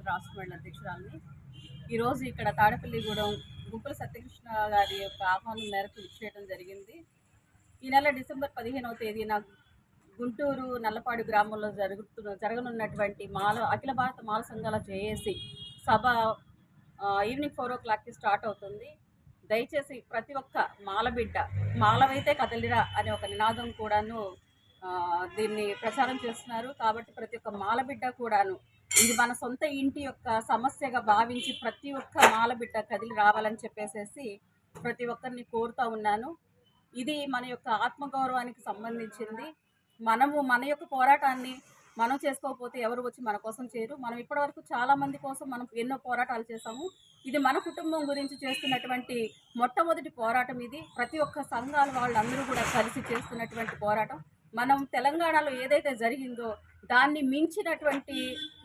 నేతలు రాష్ట్ర మండలి అధ్యక్షురాలని. ఈరోజు ఇక్కడ తాడపల్లిగూడెం గుంపుల సత్యకృష్ణ గారి యొక్క ఆహ్వానం మేరకు ఇచ్చేయడం జరిగింది. ఈ నెల డిసెంబర్ పదిహేనవ తేదీన గుంటూరు నల్లపాడు గ్రామంలో జరుగుతున్న జరగనున్నటువంటి మాల అఖిల భారత మాల సంఘాల జేఏసీ సభ ఈవినింగ్ ఫోర్ ఓ క్లాక్కి స్టార్ట్ అవుతుంది. దయచేసి ప్రతి ఒక్క మాలబిడ్డ మాలవైతే కదలిరా అనే ఒక నినాదం కూడాను దీన్ని ప్రచారం చేస్తున్నారు. కాబట్టి ప్రతి ఒక్క మాలబిడ్డ కూడాను ఇది మన సొంత ఇంటి యొక్క సమస్యగా భావించి ప్రతి ఒక్క మాలబిడ్డ కదిలి రావాలని చెప్పేసేసి ప్రతి ఒక్కరిని కోరుతూ ఉన్నాను. ఇది మన యొక్క ఆత్మగౌరవానికి సంబంధించింది. మనము మన యొక్క పోరాటాన్ని మనం చేసుకోకపోతే ఎవరు వచ్చి మన కోసం చేయరు. మనం ఇప్పటివరకు చాలా మంది కోసం మనం ఎన్నో పోరాటాలు చేసాము ఇది మన కుటుంబం గురించి చేస్తున్నటువంటి మొట్టమొదటి పోరాటం ఇది. ప్రతి ఒక్క సంఘాలు వాళ్ళందరూ కూడా కలిసి చేస్తున్నటువంటి పోరాటం. మనం తెలంగాణలో ఏదైతే జరిగిందో దాన్ని మించినటువంటి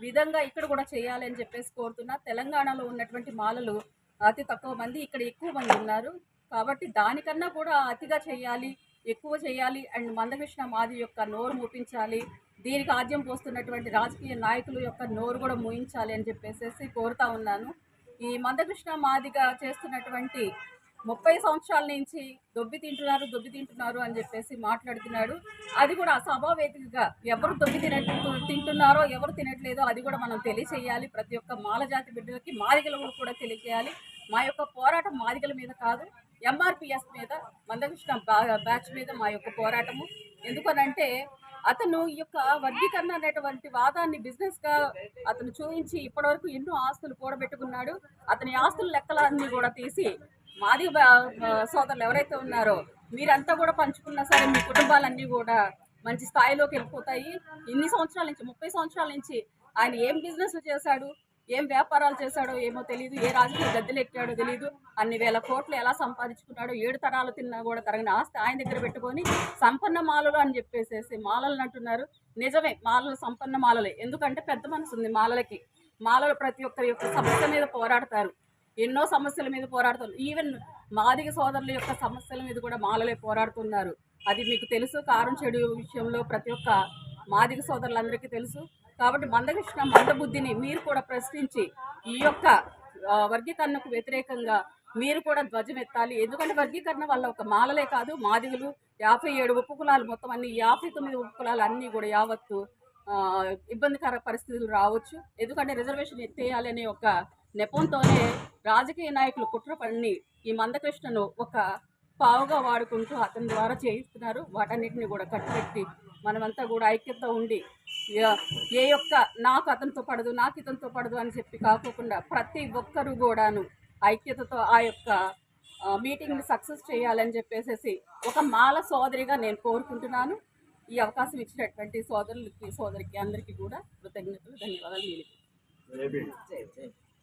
విధంగా ఇక్కడ కూడా చేయాలని చెప్పేసి కోరుతున్నా. తెలంగాణలో ఉన్నటువంటి మాలలు అతి తక్కువ మంది ఇక్కడ ఎక్కువ మంది ఉన్నారు. కాబట్టి దానికన్నా కూడా అతిగా చేయాలి ఎక్కువ చేయాలి అండ్ మందకృష్ణ మాది యొక్క నోరు మూపించాలి. దీనికి ఆద్యం పోస్తున్నటువంటి రాజకీయ నాయకుల యొక్క నోరు కూడా మూయించాలి అని చెప్పేసి కోరుతా ఉన్నాను. ఈ మందకృష్ణ మాదిగా చేస్తున్నటువంటి ముప్పై సంవత్సరాల నుంచి దొబ్బి తింటున్నారు దొబ్బి తింటున్నారు అని చెప్పేసి మాట్లాడుతున్నాడు. అది కూడా అసభావేదికగా ఎవరు దొబ్బి తినట్టు తింటున్నారో ఎవరు తినట్లేదో అది కూడా మనం తెలియచేయాలి. ప్రతి ఒక్క మాలజాతి బిడ్డలకి మాదిగల కూడా తెలియచేయాలి. మా యొక్క పోరాటం మాదిగల మీద కాదు ఎంఆర్పిఎస్ మీద మందకృష్ణ బా- బ్యాచ్ మీద మా యొక్క పోరాటము. ఎందుకనంటే అతను ఈ యొక్క వర్గీకరణ అనేటువంటి వాదాన్ని బిజినెస్గా అతను చూపించి ఇప్పటివరకు ఎన్నో ఆస్తులు కూడబెట్టుకున్నాడు. అతని ఆస్తుల లెక్కలన్నీ కూడా తీసి మాది సోదరులు ఎవరైతే ఉన్నారో మీరంతా కూడా పంచుకున్నా సరే మీ కుటుంబాలన్నీ కూడా మంచి స్థాయిలోకి వెళ్ళిపోతాయి. ఇన్ని సంవత్సరాల నుంచి ముప్పై సంవత్సరాల నుంచి ఆయన ఏం బిజినెస్ చేశాడు ఏం వ్యాపారాలు చేశాడో ఏమో తెలియదు ఏ రాజకీయ గద్దెలు ఎక్కాడో తెలియదు అన్ని వేల కోట్లు ఎలా సంపాదించుకున్నాడో ఏడు తరాలు తిన్నా కూడా తరగని ఆస్తి ఆయన దగ్గర పెట్టుకొని సంపన్న మాలలు అని చెప్పేసేసి మాలలు అంటున్నారు. నిజమే మాలలు సంపన్న మాలలే. ఎందుకంటే పెద్ద మనసు ఉంది మాలలకి. మాలలు ప్రతి ఒక్కరి యొక్క సమస్య మీద పోరాడతారు. ఎన్నో సమస్యల మీద పోరాడుతున్నారు. ఈవెన్ మాదిగ సోదరుల యొక్క సమస్యల మీద కూడా మాలలే పోరాడుతున్నారు. అది మీకు తెలుసు. కారం చెడు విషయంలో ప్రతి ఒక్క మాదిగ సోదరులందరికీ తెలుసు. కాబట్టి మందకృష్ణ మందబుద్ధిని మీరు కూడా ప్రశ్నించి ఈ యొక్క వర్గీకరణకు వ్యతిరేకంగా మీరు కూడా ధ్వజం ఎత్తాలి. ఎందుకంటే వర్గీకరణ వల్ల ఒక మాలలే కాదు మాదిగలు యాభై ఏడు ఉపకులాలు మొత్తం అన్ని యాభై తొమ్మిది ఉపకులాలు అన్నీ కూడా యావత్తు ఇబ్బందికర పరిస్థితులు రావచ్చు. ఎందుకంటే రిజర్వేషన్ ఎత్తేయాలి అనే ఒక నెపంతోనే రాజకీయ నాయకులు కుట్ర పన్ని ఈ మందకృష్ణను ఒక పావుగా వాడుకుంటూ అతని ద్వారా చేయిస్తున్నారు. వాటన్నిటిని కూడా కట్టుపెట్టి మనమంతా కూడా ఐక్యత ఉండి ఏ- ఏ యొక్క నాకు అతనితో పడదు నాకు ఇతనితో పడదు అని చెప్పి కాకోకుండా ప్రతి ఒక్కరూ కూడాను ఐక్యతతో ఆ యొక్క మీటింగ్ని సక్సెస్ చేయాలని చెప్పేసి ఒక మాల సోదరిగా నేను కోరుకుంటున్నాను. ఈ అవకాశం ఇచ్చినటువంటి సోదరులకి సోదరికి అందరికీ కూడా కృతజ్ఞతలు ధన్యవాదాలు. మీకు